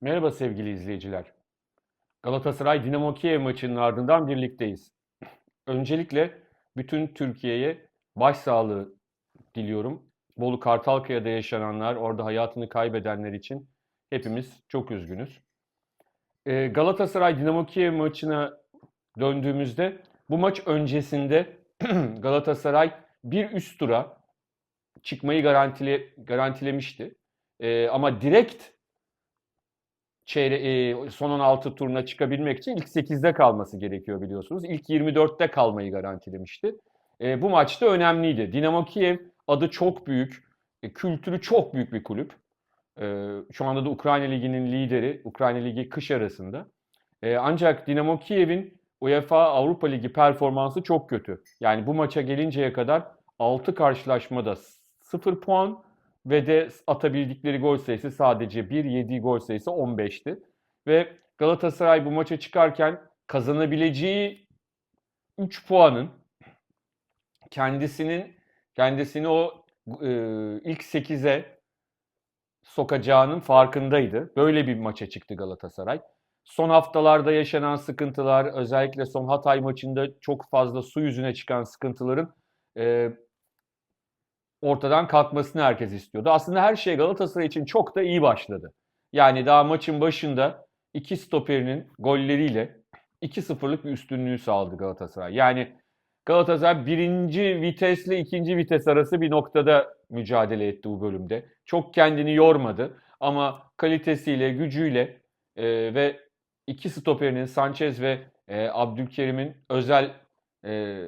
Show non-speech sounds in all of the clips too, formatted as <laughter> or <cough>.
Merhaba sevgili izleyiciler. Galatasaray Dinamo Kiev maçının ardından birlikteyiz. Öncelikle bütün Türkiye'ye başsağlığı diliyorum. Bolu Kartalkaya'da yaşananlar, orada hayatını kaybedenler için hepimiz çok üzgünüz. Ee, Galatasaray Dinamo Kiev maçına döndüğümüzde bu maç öncesinde <clears throat> Galatasaray bir üst tura çıkmayı garantile, garantilemişti. Ee, ama direkt çeyre, e, son 16 turuna çıkabilmek için ilk 8'de kalması gerekiyor biliyorsunuz. İlk 24'te kalmayı garantilemişti. E, bu maçta önemliydi. Dinamo Kiev adı çok büyük, e, kültürü çok büyük bir kulüp. E, şu anda da Ukrayna Ligi'nin lideri, Ukrayna Ligi kış arasında. E, ancak Dinamo Kiev'in UEFA Avrupa Ligi performansı çok kötü. Yani bu maça gelinceye kadar 6 karşılaşmada 0 puan ve de atabildikleri gol sayısı sadece 1, yediği gol sayısı 15'ti. Ve Galatasaray bu maça çıkarken kazanabileceği 3 puanın kendisinin kendisini o e, ilk 8'e sokacağının farkındaydı. Böyle bir maça çıktı Galatasaray. Son haftalarda yaşanan sıkıntılar, özellikle son Hatay maçında çok fazla su yüzüne çıkan sıkıntıların e, ortadan kalkmasını herkes istiyordu. Aslında her şey Galatasaray için çok da iyi başladı. Yani daha maçın başında iki stoperinin golleriyle 2-0'lık bir üstünlüğü sağladı Galatasaray. Yani Galatasaray birinci vitesle ikinci vites arası bir noktada mücadele etti bu bölümde. Çok kendini yormadı ama kalitesiyle, gücüyle e, ve iki stoperinin Sanchez ve e, Abdülkerim'in özel e,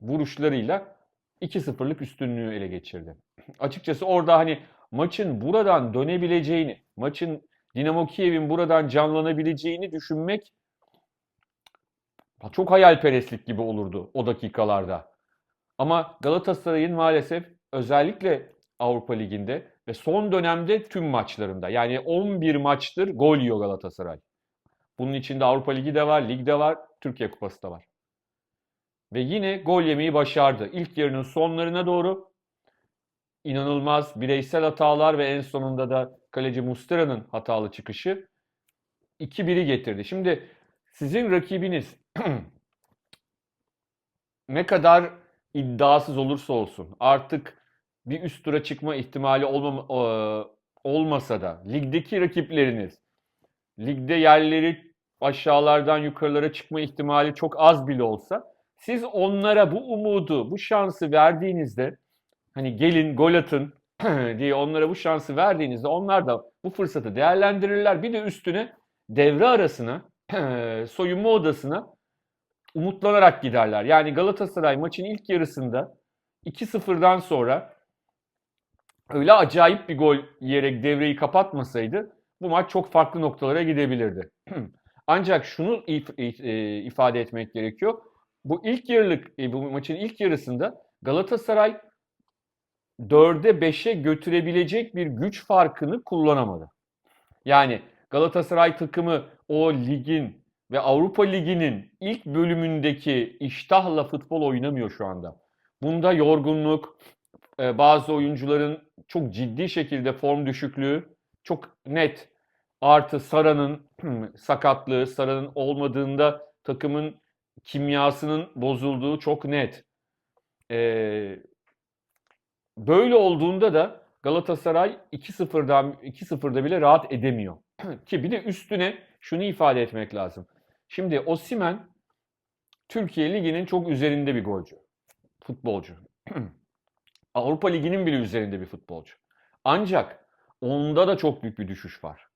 vuruşlarıyla 2-0'lık üstünlüğü ele geçirdi. <clears throat> Açıkçası orada hani maçın buradan dönebileceğini, maçın Dinamo Kiev'in buradan canlanabileceğini düşünmek çok hayalperestlik gibi olurdu o dakikalarda. Ama Galatasaray'ın maalesef özellikle Avrupa Ligi'nde ve son dönemde tüm maçlarında yani 11 maçtır gol yiyor Galatasaray. Bunun içinde Avrupa Ligi de var, lig de var, Türkiye Kupası da var. Ve yine gol yemeyi başardı. İlk yarının sonlarına doğru inanılmaz bireysel hatalar ve en sonunda da kaleci Mustera'nın hatalı çıkışı 2-1'i getirdi. Şimdi sizin rakibiniz <clears throat> ne kadar iddiasız olursa olsun artık bir üst tura çıkma ihtimali olmama, olmasa da ligdeki rakipleriniz ligde yerleri aşağılardan yukarılara çıkma ihtimali çok az bile olsa siz onlara bu umudu, bu şansı verdiğinizde hani gelin gol atın <clears throat> diye onlara bu şansı verdiğinizde onlar da bu fırsatı değerlendirirler. Bir de üstüne devre arasına, <clears throat> soyunma odasına umutlanarak giderler. Yani Galatasaray maçın ilk yarısında 2-0'dan sonra öyle acayip bir gol yiyerek devreyi kapatmasaydı bu maç çok farklı noktalara gidebilirdi. <clears throat> Ancak şunu e, ifade etmek gerekiyor. Bu ilk yarılık, e, bu maçın ilk yarısında Galatasaray 4'e 5'e götürebilecek bir güç farkını kullanamadı. Yani Galatasaray takımı o ligin ve Avrupa Ligi'nin ilk bölümündeki iştahla futbol oynamıyor şu anda. Bunda yorgunluk, e, bazı oyuncuların çok ciddi şekilde form düşüklüğü çok net. Artı Sara'nın <clears throat> sakatlığı, Sara'nın olmadığında takımın kimyasının bozulduğu çok net. Ee, böyle olduğunda da Galatasaray 2-0'dan 2-0'da bile rahat edemiyor. <clears throat> Ki bir de üstüne şunu ifade etmek lazım. Şimdi Osimen Türkiye Ligi'nin çok üzerinde bir golcü. Futbolcu. <clears throat> Avrupa Ligi'nin bile üzerinde bir futbolcu. Ancak onda da çok büyük bir düşüş var.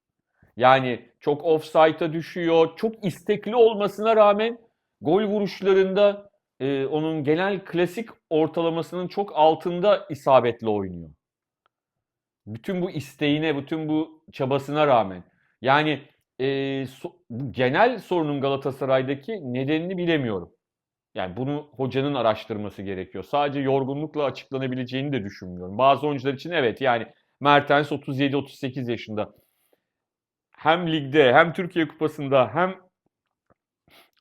Yani çok offside'a düşüyor. Çok istekli olmasına rağmen gol vuruşlarında e, onun genel klasik ortalamasının çok altında isabetli oynuyor. Bütün bu isteğine, bütün bu çabasına rağmen. Yani e, so, genel sorunun Galatasaray'daki nedenini bilemiyorum. Yani bunu hocanın araştırması gerekiyor. Sadece yorgunlukla açıklanabileceğini de düşünmüyorum. Bazı oyuncular için evet yani Mertens 37-38 yaşında. Hem ligde hem Türkiye Kupası'nda hem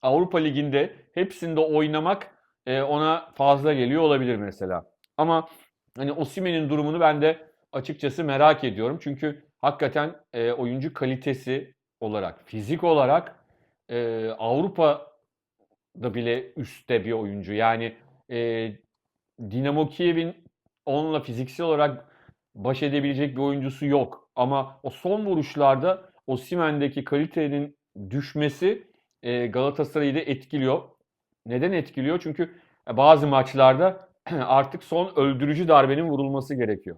Avrupa Ligi'nde hepsinde oynamak e, ona fazla geliyor olabilir mesela. Ama hani Osimen'in durumunu ben de açıkçası merak ediyorum. Çünkü hakikaten e, oyuncu kalitesi olarak, fizik olarak e, Avrupa'da bile üstte bir oyuncu. Yani e, Dinamo Kiev'in onunla fiziksel olarak baş edebilecek bir oyuncusu yok. Ama o son vuruşlarda Osimhen'deki kalitenin düşmesi e, Galatasaray'ı da etkiliyor. Neden etkiliyor? Çünkü bazı maçlarda <clears throat> artık son öldürücü darbenin vurulması gerekiyor.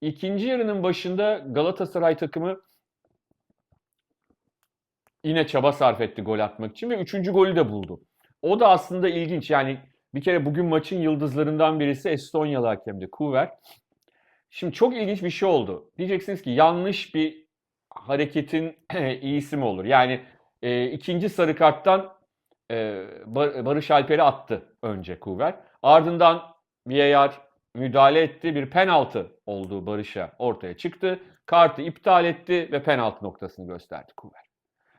İkinci yarının başında Galatasaray takımı yine çaba sarf etti gol atmak için ve üçüncü golü de buldu. O da aslında ilginç. Yani bir kere bugün maçın yıldızlarından birisi Estonyalı hakemdi Kuver. Şimdi çok ilginç bir şey oldu. Diyeceksiniz ki yanlış bir hareketin <clears throat> iyisi mi olur? Yani e, ikinci sarı karttan e, Barış Alper'i attı önce Kuver. Ardından VAR müdahale etti. Bir penaltı olduğu Barış'a ortaya çıktı. Kartı iptal etti ve penaltı noktasını gösterdi Kuver.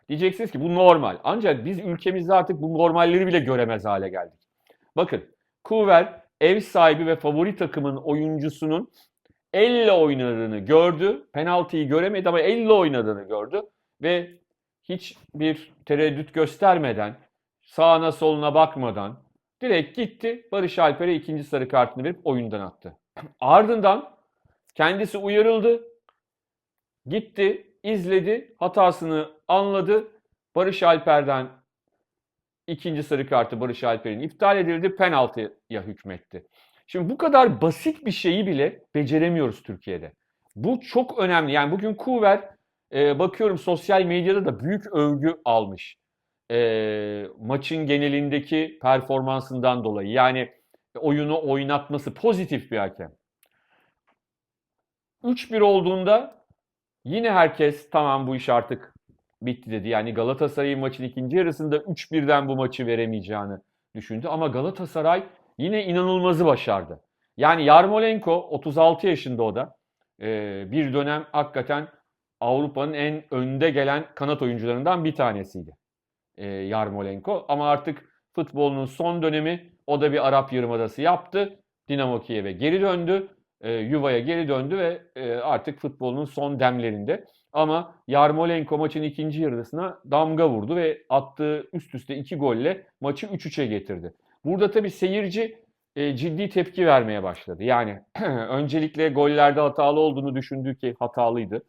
Diyeceksiniz ki bu normal. Ancak biz ülkemizde artık bu normalleri bile göremez hale geldik. Bakın Kuver ev sahibi ve favori takımın oyuncusunun elle oynadığını gördü. Penaltıyı göremedi ama elle oynadığını gördü. Ve hiçbir tereddüt göstermeden, sağına soluna bakmadan direkt gitti Barış Alper'e ikinci sarı kartını verip oyundan attı. <clears throat> Ardından kendisi uyarıldı. Gitti, izledi, hatasını anladı. Barış Alper'den ikinci sarı kartı Barış Alper'in iptal edildi, penaltıya hükmetti. Şimdi bu kadar basit bir şeyi bile beceremiyoruz Türkiye'de. Bu çok önemli. Yani bugün Kuver e, bakıyorum sosyal medyada da büyük övgü almış. E, maçın genelindeki performansından dolayı. Yani oyunu oynatması pozitif bir hakem. 3-1 olduğunda yine herkes tamam bu iş artık bitti dedi. Yani Galatasaray'ın maçın ikinci yarısında 3-1'den bu maçı veremeyeceğini düşündü. Ama Galatasaray yine inanılmazı başardı. Yani Yarmolenko 36 yaşında o da. Ee, bir dönem hakikaten Avrupa'nın en önde gelen kanat oyuncularından bir tanesiydi. Ee, Yarmolenko. Ama artık futbolunun son dönemi o da bir Arap Yarımadası yaptı. Dinamo Kiev'e geri döndü. E, Yuva'ya geri döndü ve e, artık futbolunun son demlerinde. Ama Yarmolenko maçın ikinci yarısına damga vurdu ve attığı üst üste iki golle maçı 3-3'e getirdi. Burada tabii seyirci e, ciddi tepki vermeye başladı. Yani <clears throat> öncelikle gollerde hatalı olduğunu düşündü ki hatalıydı.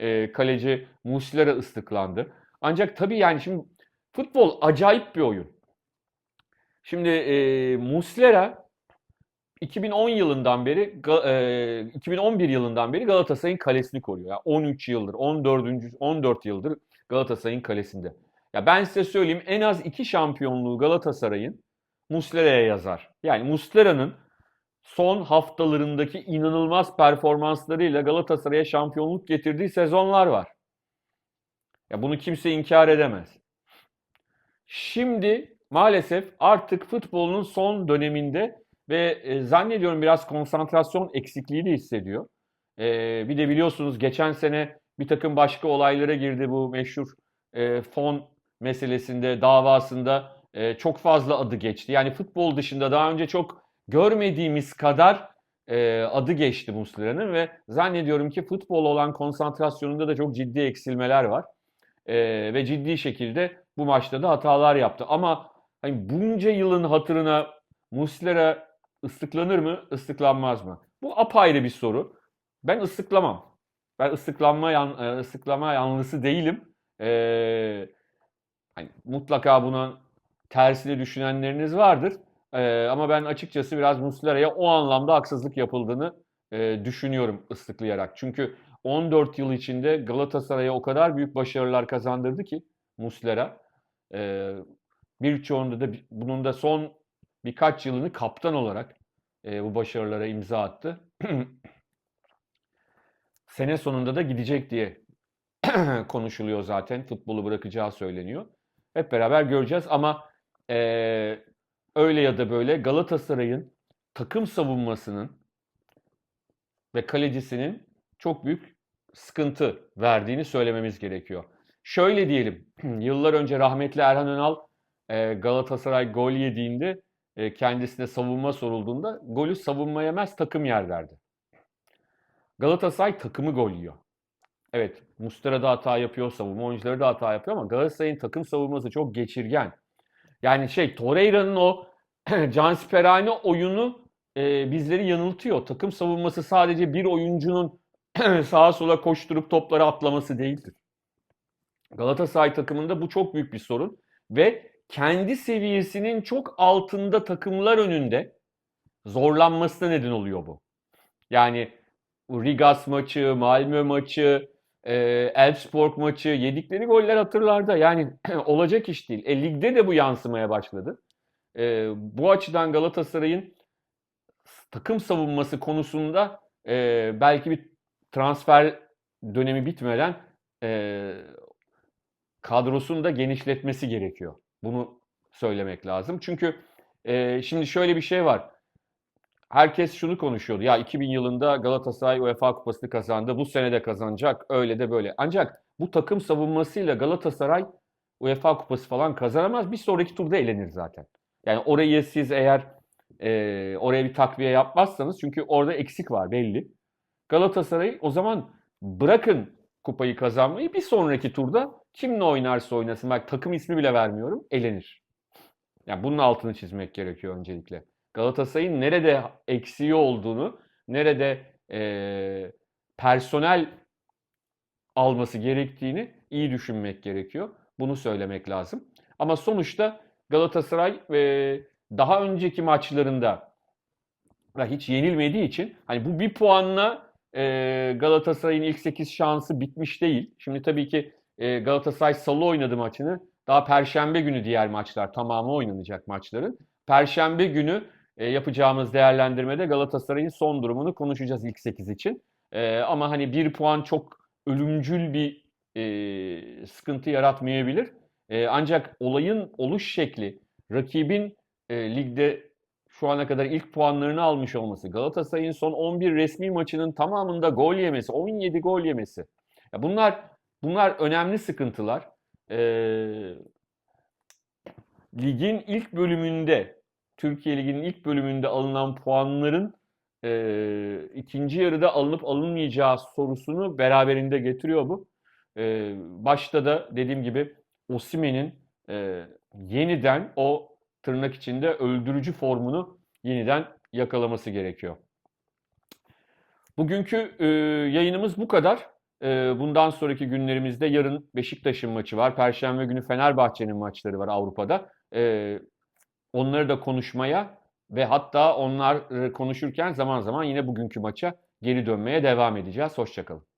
E, kaleci Muslera ıslıklandı. Ancak tabii yani şimdi futbol acayip bir oyun. Şimdi e, Muslera 2010 yılından beri, e, 2011 yılından beri Galatasaray'ın kalesini koruyor. Yani 13 yıldır, 14. 14 yıldır Galatasaray'ın kalesinde. Ya ben size söyleyeyim en az iki şampiyonluğu Galatasaray'ın Muslera'ya yazar. Yani Muslera'nın son haftalarındaki inanılmaz performanslarıyla Galatasaray'a şampiyonluk getirdiği sezonlar var. Ya bunu kimse inkar edemez. Şimdi maalesef artık futbolun son döneminde ve e, zannediyorum biraz konsantrasyon eksikliği de hissediyor. E, bir de biliyorsunuz geçen sene bir takım başka olaylara girdi bu meşhur e, fon meselesinde, davasında e, çok fazla adı geçti. Yani futbol dışında daha önce çok görmediğimiz kadar e, adı geçti Muslera'nın ve zannediyorum ki futbol olan konsantrasyonunda da çok ciddi eksilmeler var. E, ve ciddi şekilde bu maçta da hatalar yaptı. Ama hani bunca yılın hatırına Muslera ıslıklanır mı, ıslıklanmaz mı? Bu apayrı bir soru. Ben ıslıklamam. Ben ıslıklanma, yan, ıslıklama yanlısı değilim. Ee, hani mutlaka bunun tersini düşünenleriniz vardır. Ee, ama ben açıkçası biraz Muslera'ya o anlamda haksızlık yapıldığını e, düşünüyorum ıslıklayarak. Çünkü 14 yıl içinde Galatasaray'a o kadar büyük başarılar kazandırdı ki Muslera. Ee, birçoğunda da bunun da son birkaç yılını kaptan olarak e, bu başarılara imza attı. <clears throat> Sene sonunda da gidecek diye <clears throat> konuşuluyor zaten. Futbolu bırakacağı söyleniyor. Hep beraber göreceğiz ama e, öyle ya da böyle Galatasaray'ın takım savunmasının ve kalecisinin çok büyük sıkıntı verdiğini söylememiz gerekiyor. Şöyle diyelim, <clears throat> yıllar önce rahmetli Erhan Önal e, Galatasaray gol yediğinde e, kendisine savunma sorulduğunda golü savunma yemez takım yer derdi. Galatasaray takımı gol yiyor. Evet, Muslera da hata yapıyor, savunma oyuncuları da hata yapıyor ama Galatasaray'ın takım savunması çok geçirgen. Yani şey Torreira'nın o <clears throat> Cansiperane oyunu e, bizleri yanıltıyor. Takım savunması sadece bir oyuncunun <clears throat> sağa sola koşturup topları atlaması değildir. Galatasaray takımında bu çok büyük bir sorun ve kendi seviyesinin çok altında takımlar önünde zorlanmasına neden oluyor bu. Yani Rigas maçı, Malmö maçı, e, Elfsborg maçı yedikleri goller hatırlarda. Yani <clears throat> olacak iş değil. E, ligde de bu yansımaya başladı. E, bu açıdan Galatasaray'ın takım savunması konusunda e, belki bir transfer dönemi bitmeden e, kadrosunu da genişletmesi gerekiyor. Bunu söylemek lazım. Çünkü e, şimdi şöyle bir şey var. Herkes şunu konuşuyordu. Ya 2000 yılında Galatasaray UEFA Kupası'nı kazandı. Bu sene de kazanacak. Öyle de böyle. Ancak bu takım savunmasıyla Galatasaray UEFA Kupası falan kazanamaz. Bir sonraki turda elenir zaten. Yani orayı siz eğer e, oraya bir takviye yapmazsanız çünkü orada eksik var belli. Galatasaray o zaman bırakın kupayı kazanmayı bir sonraki turda kimle oynarsa oynasın. Bak takım ismi bile vermiyorum. Elenir. Yani bunun altını çizmek gerekiyor öncelikle. Galatasaray'ın nerede eksiği olduğunu, nerede e, personel alması gerektiğini iyi düşünmek gerekiyor. Bunu söylemek lazım. Ama sonuçta Galatasaray e, daha önceki maçlarında hiç yenilmediği için hani bu bir puanla e, Galatasaray'ın ilk 8 şansı bitmiş değil. Şimdi tabii ki e, Galatasaray salı oynadı maçını. Daha perşembe günü diğer maçlar tamamı oynanacak maçların. Perşembe günü yapacağımız değerlendirmede Galatasaray'ın son durumunu konuşacağız ilk 8 için. E, ama hani bir puan çok ölümcül bir e, sıkıntı yaratmayabilir. E, ancak olayın oluş şekli, rakibin e, ligde şu ana kadar ilk puanlarını almış olması, Galatasaray'ın son 11 resmi maçının tamamında gol yemesi, 17 gol yemesi. Ya bunlar bunlar önemli sıkıntılar. E, ligin ilk bölümünde Türkiye Ligi'nin ilk bölümünde alınan puanların e, ikinci yarıda alınıp alınmayacağı sorusunu beraberinde getiriyor bu. E, başta da dediğim gibi Osimen'in e, yeniden o tırnak içinde öldürücü formunu yeniden yakalaması gerekiyor. Bugünkü e, yayınımız bu kadar. E, bundan sonraki günlerimizde yarın Beşiktaş'ın maçı var. Perşembe günü Fenerbahçe'nin maçları var Avrupa'da. E, onları da konuşmaya ve hatta onlar konuşurken zaman zaman yine bugünkü maça geri dönmeye devam edeceğiz. Hoşçakalın.